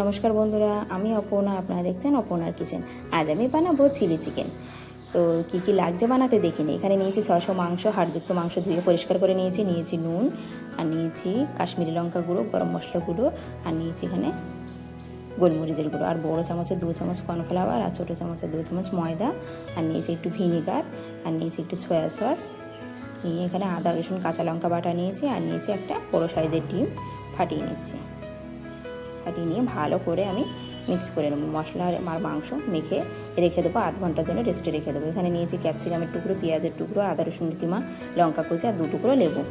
নমস্কার বন্ধুরা, আমি অপর্ণা, আপনারা দেখছেন অপর্ণার কিচেন। আজ আমি বানাবো চিলি চিকেন। তো কী কী লাগছে বানাতে দেখিনি। এখানে নিয়েছি ছশো মাংস, হাড়যুক্ত মাংস ধুয়ে পরিষ্কার করে নিয়েছি। নিয়েছি নুন, আর নিয়েছি কাশ্মীরি লঙ্কা গুঁড়ো, গরম মশলা গুঁড়ো, আর নিয়েছি এখানে গোলমরিচের গুঁড়ো। আর বড়ো চামচের দু চামচ কর্নফ্লাওয়ার, আর ছোটো চামচের দু চামচ ময়দা, আর নিয়েছি একটু ভিনিগার, আর নিয়েছি একটু সয়া সস। নিয়ে এখানে আদা, রসুন, কাঁচা লঙ্কা বাটা নিয়েছি, আর নিয়েছি একটা বড়ো সাইজের ডিম ফাটিয়ে নিচ্ছি। ফাটিয়ে নিয়ে ভালো করে আমি মিক্স করে নেব। মশলা আর মাংস মেখে রেখে দেবো, আধ ঘণ্টার জন্য রেস্টে রেখে দেবো। এখানে নিয়েছি ক্যাপসিকামের টুকরো, পেঁয়াজের টুকরো, আদা, রসুন, কিমা, লঙ্কা কুচি আর দু টুকরো লেবু।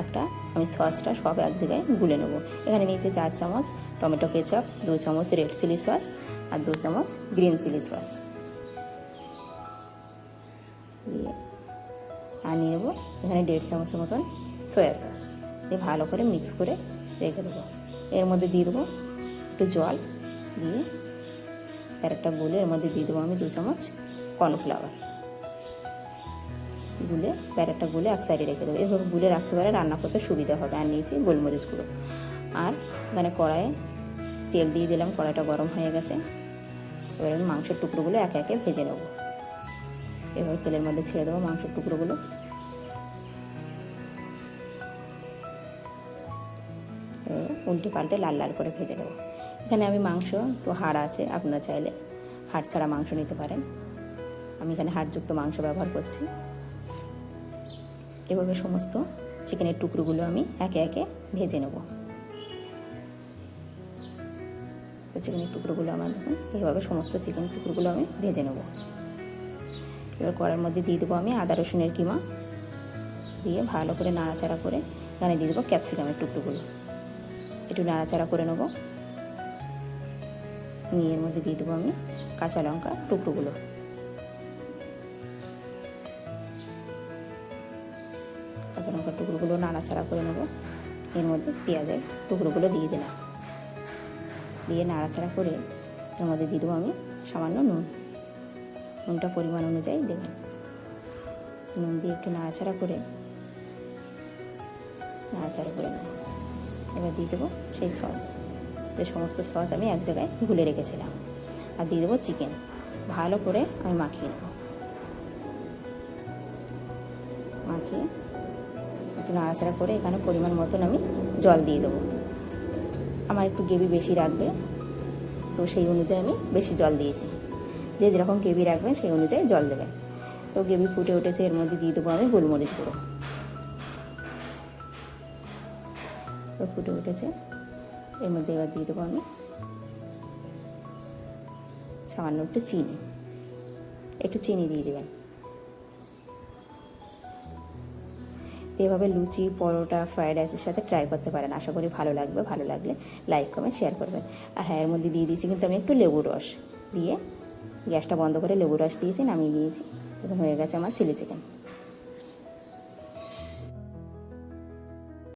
একটা আমি সসটা সব এক জায়গায় গুলে নেব। এখানে নিয়েছি চার চামচ টমেটো কেচাপ, দু চামচ রেড চিলি সস আর দু চামচ গ্রিন চিলি সস দিয়ে আর নিয়ে নেব। এখানে দেড় চামচের মতন সয়া সস দিয়ে ভালো করে মিক্স করে রেখে দেবো। এর মধ্যে দিয়ে দেবো একটু জল দিয়ে একটা গুলে এর মধ্যে দিয়ে দেবো আমি দু চামচ কর্নফ্লাওয়ার। গুলে প্যারেটটা গুলে এক সাইডে রেখে দেবো। এভাবে গুলে রাখতে পারে রান্না করতে সুবিধা হবে। আর নিয়েছি গোলমরিচ গুঁড়ো। আর মানে কড়াইয়ে তেল দিয়ে দিলাম, কড়াইটা গরম হয়ে গেছে। এবার আমি মাংসের টুকরোগুলো একে একে ভেজে নেব। এভাবে তেলের মধ্যে ছেড়ে দেবো মাংসের টুকরোগুলো। উল্টে পাল্টে লাল লাল করে ভেজে নেব। এখানে আমি মাংস, একটু হাড় আছে, আপনারা চাইলে হাড় ছাড়া মাংস নিতে পারেন। আমি এখানে হাড়যুক্ত মাংস ব্যবহার করছি। এভাবে সমস্ত চিকেনের টুকরোগুলো আমি একে একে ভেজে নেব। তো চিকেনের টুকরোগুলো আমার দেখুন এইভাবে সমস্ত চিকেন টুকরোগুলো আমি ভেজে নেব। এবার কড়ার মধ্যে দিয়ে দেবো আমি আদা, রসুনের কিমা। দিয়ে ভালো করে নাড়াচাড়া করে এখানে দিয়ে দেবো ক্যাপসিকামের টুকরোগুলো। একটু নাড়াচাড়া করে নেব। নিয়ে এর মধ্যে দিয়ে দেবো আমি কাঁচা লঙ্কা টুকরোগুলো। কাঁচা লঙ্কার টুকরোগুলো নাড়াচাড়া করে নেব। এর মধ্যে পেঁয়াজের টুকরোগুলো দিয়ে দিলাম। দিয়ে নাড়াচাড়া করে এর মধ্যে দিয়ে দেবো আমি সামান্য নুন। নুনটা পরিমাণ অনুযায়ী দেবেন। নুন দিয়ে একটু নাড়াচাড়া করে নাড়াচাড়া করে নেব। এবার দিয়ে দেবো সেই সস। যে সমস্ত সস আমি এক জায়গায় গুলে রেখেছিলাম। আর দিয়ে দেবো চিকেন ভালো করে আমি মাখিয়ে নেব। মাখিয়ে একটু নাড়াচাড়া করে এখানে পরিমাণ মতন আমি জল দিয়ে দেবো। আমার একটু গ্রেভি বেশি রাখবে, তো সেই অনুযায়ী আমি বেশি জল দিয়েছি। যে যেরকম গ্রেভি রাখবেন সেই অনুযায়ী জল দেবেন। তো গ্রেভি ফুটে উঠেছে, এর মধ্যে দিয়ে দেবো আমি গোলমরিচ গুঁড়ো। তো ফুটে উঠেছে। এর মধ্যে এবার দিয়ে দেবো আমি সামান্য একটু চিনি। একটু চিনি দিয়ে দেবেন। এভাবে লুচি, পরোটা ফ্রায়েড রাইসের সাথে ট্রাই করতে পারেন। আশা করি ভালো লাগবে। ভালো লাগলে লাইক কমেন্ট শেয়ার করবেন। আর হ্যাঁ এর মধ্যে দিয়ে দিয়েছি কিন্তু আমি একটু লেবু রস দিয়ে। গ্যাসটা বন্ধ করে লেবু রস দিয়েছি, নামিয়ে নিয়েছি। এখন হয়ে গেছে আমার চিলি চিকেন